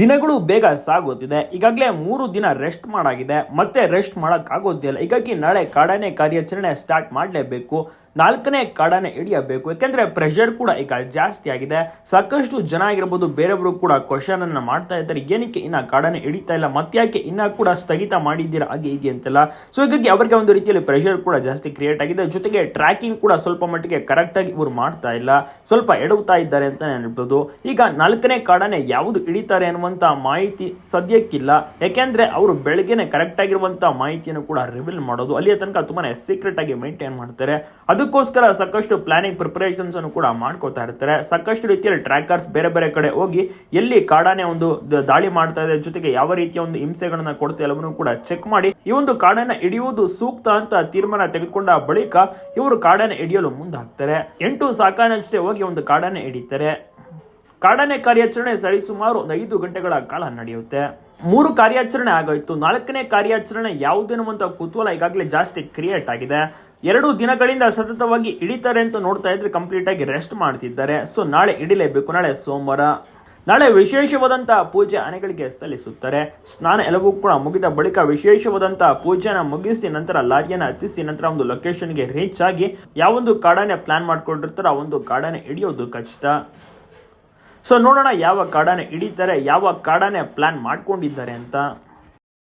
ದಿನಗಳು ಬೇಗ ಸಾಗುತ್ತಿದೆ ಈಗಾಗಲೇ ಮೂರು ದಿನ ರೆಸ್ಟ್ ಮಾಡಾಗಿದೆ. ಮತ್ತೆ ರೆಸ್ಟ್ ಮಾಡೋಕ್ಕಾಗೋದಿಲ್ಲ. ಹೀಗಾಗಿ ನಾಳೆ ಕಾಡಾನೆ ಕಾರ್ಯಾಚರಣೆ ಸ್ಟಾರ್ಟ್ ಮಾಡಲೇಬೇಕು. ನಾಲ್ಕನೇ ಕಾಡಾನೆ ಹಿಡಿಯಬೇಕು. ಯಾಕೆಂದ್ರೆ ಪ್ರೆಷರ್ ಕೂಡ ಈಗ ಜಾಸ್ತಿ ಆಗಿದೆ. ಸಾಕಷ್ಟು ಜನ ಆಗಿರ್ಬೋದು ಬೇರೆಯವರು ಕೂಡ ಕ್ವಶನ್ ಅನ್ನ ಮಾಡ್ತಾ ಇದ್ದಾರೆ. ಏನಕ್ಕೆ ಇನ್ನ ಕಾಡಾನೆ ಹಿಡಿತಾ ಇಲ್ಲ? ಮತ್ತ್ಯಾಕೆ ಇನ್ನ ಕೂಡ ಸ್ಥಗಿತ ಮಾಡಿದ್ದೀರಾ? ಹಾಗೆ ಹೀಗೆ ಅಂತೆಲ್ಲ. ಸೊ ಹೀಗಾಗಿ ಅವರಿಗೆ ಒಂದು ರೀತಿಯಲ್ಲಿ ಪ್ರೆಷರ್ ಕೂಡ ಜಾಸ್ತಿ ಕ್ರಿಯೇಟ್ ಆಗಿದೆ. ಜೊತೆಗೆ ಟ್ರ್ಯಾಕಿಂಗ್ ಕೂಡ ಸ್ವಲ್ಪ ಮಟ್ಟಿಗೆ ಕರೆಕ್ಟಾಗಿ ಇವರು ಮಾಡ್ತಾ ಇಲ್ಲ. ಸ್ವಲ್ಪ ಎಡವುತ್ತಾ ಇದ್ದಾರೆ ಅಂತ ಹೇಳ್ಬೋದು. ಈಗ ನಾಲ್ಕನೇ ಕಾಡಾನೆ ಯಾವುದು ಹಿಡಿತಾರೆ ಅನ್ನುವಂತ ಮಾಹಿತಿ ಸದ್ಯಕ್ಕಿಲ್ಲ. ಯಾಕೆಂದ್ರೆ ಅವರು ಬೆಳಗ್ಗೆನೆ ಕರೆಕ್ಟ್ ಆಗಿರುವಂತ ಮಾಹಿತಿಯನ್ನು ಕೂಡ ರಿವೀಲ್ ಮಾಡೋದು ಅಲ್ಲಿಯ ತನಕ ತುಂಬಾನೇ ಸೀಕ್ರೆಟ್ ಆಗಿ ಮೇಂಟೈನ್ ಮಾಡ್ತಾರೆ. ಅದಕ್ಕೋಸ್ಕರ ಸಾಕಷ್ಟು ಪ್ಲಾನಿಂಗ್ ಪ್ರಿಪರೇಷನ್ಸ್ ಅನ್ನು ಕೂಡ ಮಾಡ್ಕೋತಾ ಇರ್ತಾರೆ. ಸಾಕಷ್ಟು ರೀತಿಯಲ್ಲಿ ಟ್ರ್ಯಾಕರ್ಸ್ ಬೇರೆ ಬೇರೆ ಕಡೆ ಹೋಗಿ ಎಲ್ಲಿ ಕಾಡಾನೆ ಒಂದು ದಾಳಿ ಮಾಡ್ತಾ ಇದೆ, ಜೊತೆಗೆ ಯಾವ ರೀತಿಯ ಒಂದು ಹಿಂಸೆಗಳನ್ನ ಕೊಡ್ತಾ ಎಲ್ಲವನ್ನೂ ಕೂಡ ಚೆಕ್ ಮಾಡಿ. ಈ ಒಂದು ಕಾಡನ್ನ ಹಿಡಿಯುವುದು ಸೂಕ್ತ ಅಂತ ತೀರ್ಮಾನ ತೆಗೆದುಕೊಂಡ ಬಳಿಕ ಇವರು ಕಾಡನ್ನ ಹಿಡಿಯಲು ಮುಂದಾಗ್ತಾರೆ. ಎಂಟು ಸಾಕಾನೆ ಜೊತೆ ಹೋಗಿ ಒಂದು ಕಾಡನ್ನ ಹಿಡಿತಾರೆ. ಕಾಡಾನೆ ಕಾರ್ಯಾಚರಣೆ ಸರಿಸುಮಾರು ಒಂದು ಐದು ಗಂಟೆಗಳ ಕಾಲ ನಡೆಯುತ್ತೆ. ಮೂರು ಕಾರ್ಯಾಚರಣೆ ಆಗೋಯ್ತು. ನಾಲ್ಕನೇ ಕಾರ್ಯಾಚರಣೆ ಯಾವುದೇನುವಂತ ಕುತೂಹಲ ಈಗಾಗಲೇ ಜಾಸ್ತಿ ಕ್ರಿಯೇಟ್ ಆಗಿದೆ. ಎರಡು ದಿನಗಳಿಂದ ಸತತವಾಗಿ ಹಿಡಿತಾರೆ ಅಂತ ನೋಡ್ತಾ ಇದ್ರೆ ಕಂಪ್ಲೀಟ್ ಆಗಿ ರೆಸ್ಟ್ ಮಾಡ್ತಿದ್ದಾರೆ. ಸೊ ನಾಳೆ ಹಿಡಿಲೇಬೇಕು. ನಾಳೆ ಸೋಮವಾರ. ನಾಳೆ ವಿಶೇಷವಾದಂತಹ ಪೂಜೆ ಆನೆಗಳಿಗೆ ಸಲ್ಲಿಸುತ್ತಾರೆ. ಸ್ನಾನ ಎಲ್ಲವೂ ಕೂಡ ಮುಗಿದ ಬಳಿಕ ವಿಶೇಷವಾದಂತಹ ಪೂಜೆನ ಮುಗಿಸಿ ನಂತರ ಲಾರಿಯನ್ನು ಹತ್ತಿಸಿ ನಂತರ ಒಂದು ಲೊಕೇಶನ್ಗೆ ರೀಚ್ ಆಗಿ ಯಾವೊಂದು ಕಾಡಾನೆ ಪ್ಲಾನ್ ಮಾಡ್ಕೊಂಡಿರ್ತಾರೋ ಆ ಒಂದು ಕಾಡಾನೆ ಹಿಡಿಯೋದು ಖಚಿತ. ಸೊ ನೋಡೋಣ ಯಾವ ಕಾಡಾನೆ ಹಿಡಿತಾರೆ ಯಾವ ಕಾಡಾನೆ ಪ್ಲಾನ್ ಮಾಡ್ಕೊಂಡಿದ್ದಾರೆ ಅಂತ.